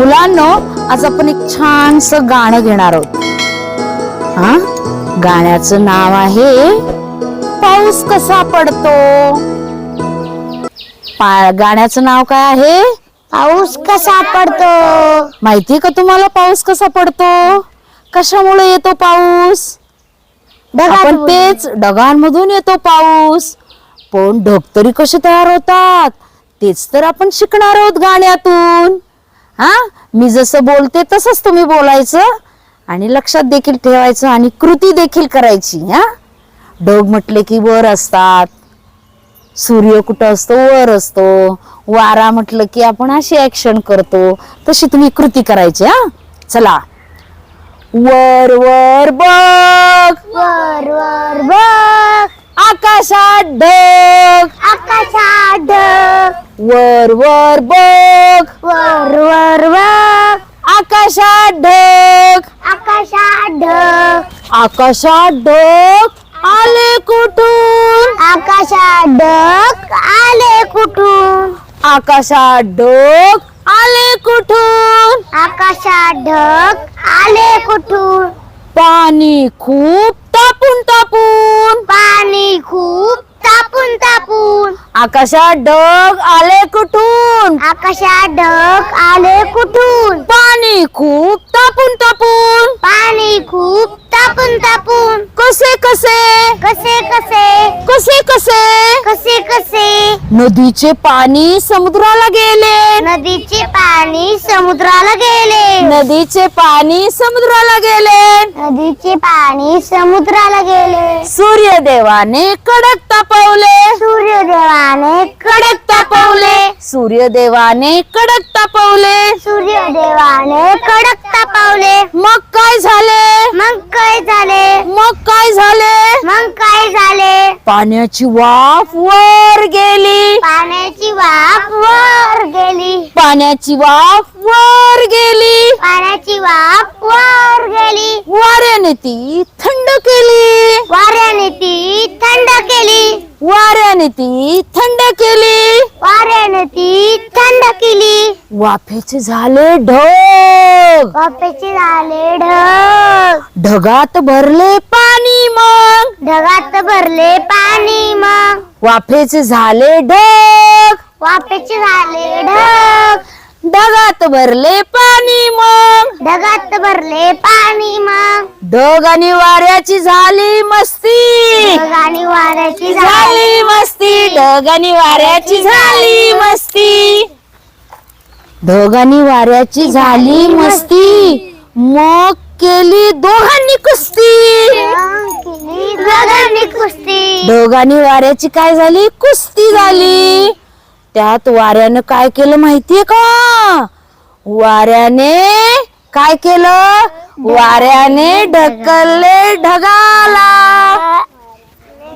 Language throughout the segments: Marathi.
मुलांनो आज आपण एक छानस गाणं घेणार आहोत. हा? गाण्याचं नाव आहे पाऊस कसा पडतो? पा- गाण्याचं नाव काय आहे? पाऊस कसा पडतो? माहितीये का तुम्हाला पाऊस कसा पडतो? कशामुळे येतो पाऊस? आपण तेच ढगांमधून येतो पाऊस. पण ढग तरी कसे तयार होतात? तेच तर आपण शिकणार आहोत गाण्यातून. हा? मी जसं बोलते तसंच तुम्ही बोलायचं आणि लक्षात देखील ठेवायचं आणि कृती देखील करायची हा? ढग म्हटले की वर असतात. सूर्य कुठं असतो? वर असतो. वारा म्हटलं की आपण अशी ऍक्शन करतो. तशी तुम्ही कृती करायची हा? चला. वर वर बघ! वर वर बघ! आकाशात ढग! आकाशात ढग! वर वर बघ. वर वर बघ. आकाशात ढग. आकाशात ढग. आकाशात ढग आले कुठून? आकाशात ढग आले कुठून? आकाशात ढग आले कुठून? आकाशात ढग आले कुठून? पाणी खूप आकाशात ढग आले कुठून? आकाशात ढग आले कुठून? पाणी खूप तापून तापून. पाणी खूप तापून तापून. कसे कसे? कसे कसे? कसे कसे? नदीचे पाणी समुद्राला गेले. नदीचे पाणी समुद्राला गेले. नदीचे पाणी समुद्राला गेले. नदीचे पाणी समुद्राला गेले. सूर्यदेवाने कडक तापवले. सूर्यदेवाने कडक तापवले. सूर्यदेवाने कडक तापवले. सूर्यदेवाने कडक तापवले. मग काय झाले? मग काय झाले? मग काय झाले? मग काय झाले? पाण्याची वाफ वर गेली. पाण्याची वाफ वर गेली. पाण्याची वाफ वर गेली. पाण्याची वाफ वर गेली. वाऱ्याने ती थंड केली. वाऱ्याने ती थंड केली. वाऱ्याने ती थंड केली. वाऱ्याने ती थंड केली. वाफेचे झाले ढग. वाफेचे झाले ढग. ढगात भरले पाणी मग. ढगात भरले पाणी मग. वाफेचे झाले ढग. वाफेचे झाले ढग. ढगात भरले पाणी मग. ढगात भरले पाणी मग. ढग आणि वाऱ्याची झाली मस्ती. ढग आणि वाऱ्याची झाली. मस्ती. ढग आणि वाऱ्याची झाली मस्ती. ढग आणि वाऱ्याची झाली मस्ती. मग केली दोघांनी कुस्ती. ढगांनी कुस्ती. आणि वाऱ्याची काय झाली? कुस्ती झाली. त्यात वाऱ्यानं काय केलं माहितीये का? वाऱ्याने काय केलं? वाऱ्याने ढकलले ढगाला.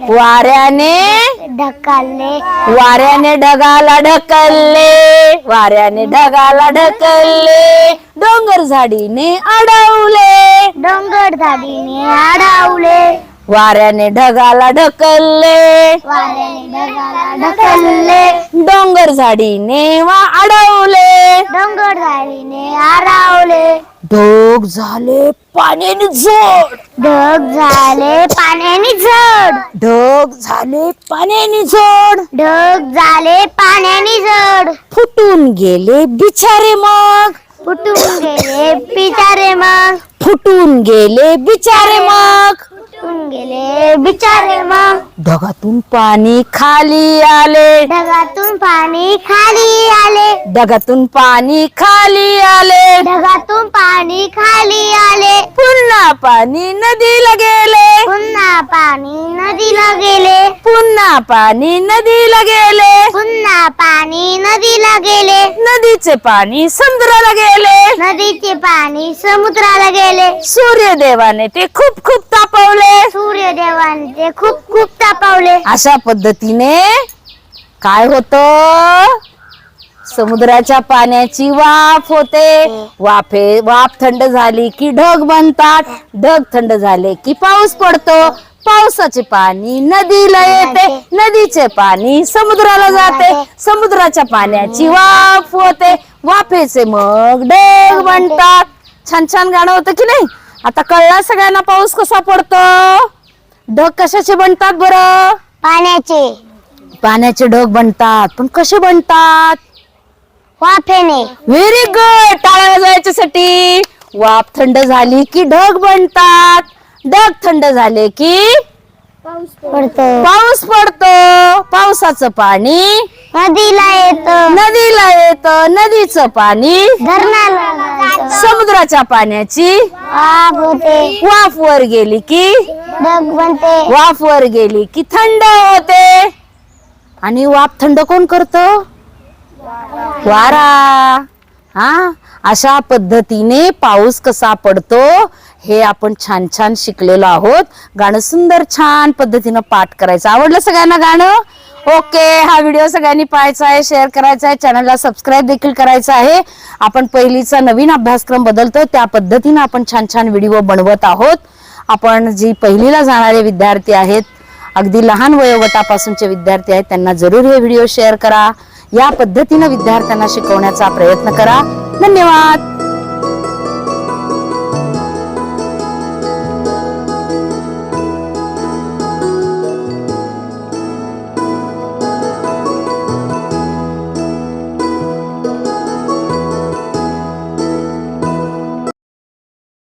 वाऱ्याने ढकलले. वाऱ्याने ढगाला ढकलले. वाऱ्याने ढगाला ढकलले. डोंगर झाडीने अडवले. डोंगर झाडीने अडवले. वाऱ्याने ढगाला ढकलले. वाऱ्याने ढगाला ढकलले. डोंगर झाडीने वा अडवले. डोंगर झाडीने अडवले ढग झाले पाण्याने जोड ढग झाले पाण्याने झड. ढग झाले पाण्याने जोड ढग झाले पाण्याने जड फुटून गेले बिचारे मग. फुटून गेले बिचारे मग. फुटून गेले बिचारे मग. फुटून गेले. बिचारे मग ढगातून पाणी खाली आले. ढगातून पाणी खाली आले. ढगातून पाणी खाली आले. ढगातून पाणी खाली आले. पुन्हा पाणी नदीला गेले. पुन्हा पाणी नदीला गेले. पुन्हा पाणी नदीला गेले. पुन्हा पाणी नदीला गेले. नदीचे पाणी समुद्राला गेले. नदीचे पाणी समुद्राला गेले. सूर्यदेवाने ते खूप खूप तापवले. सूर्यदेवाने ते खूप खूप तापवले. अशा पद्धतीने काय होत? समुद्राच्या पाण्याची वाफ होते. वाफे वाफ थंड झाली की ढग बनतात. ढग थंड झाले की पाऊस पडतो. पावसाचे पाणी नदीला येते. नदीचे पाणी समुद्राला जाते. समुद्राच्या पाण्याची वाफ होते. वाफेचे मग ढग बनतात. छान छान गाणं होतं की नाही? आता कळला सगळ्यांना पाऊस कसा पडतो? ढग कशाचे बनतात बरं? पाण्याचे. पाण्याचे ढग बनतात. पण कसे बनतात? वाफेने. व्हेरी गुड टाळ्या वाजवायच्यासाठी. वाफ थंड झाली की ढग बनतात. ढग थंड झाले की पडतो. पाऊस पडतो. पावसाचं पाणी नदीला येत. नदीला येत. नदीचं पाणी धरणाला. समुद्राच्या पाण्याची वाफ होते वाफ वर गेली की? ढग बनते वाफ वर गेली की थंड होते. आणि वाफ थंड कोण करत? वारा. हा? अशा पद्धतीने पाऊस कसा पडतो? हे आपण छान छान शिकलेलो आहोत. गाणं सुंदर छान पद्धतीनं पाठ करायचं. आवडलं सगळ्यांना गाणं? ओके हा व्हिडिओ सगळ्यांनी पाहायचा आहे शेअर करायचा आहे चॅनलला सबस्क्राईब देखील करायचं आहे. आपण पहिलीचा नवीन अभ्यासक्रम बदलतो त्या पद्धतीनं आपण छान छान व्हिडिओ बनवत आहोत. आपण जी पहिलीला जाणारे विद्यार्थी आहेत अगदी लहान वयोगटापासूनचे विद्यार्थी आहेत त्यांना जरूर हे व्हिडिओ शेअर करा. या पद्धतीनं विद्यार्थ्यांना शिकवण्याचा प्रयत्न करा. धन्यवाद!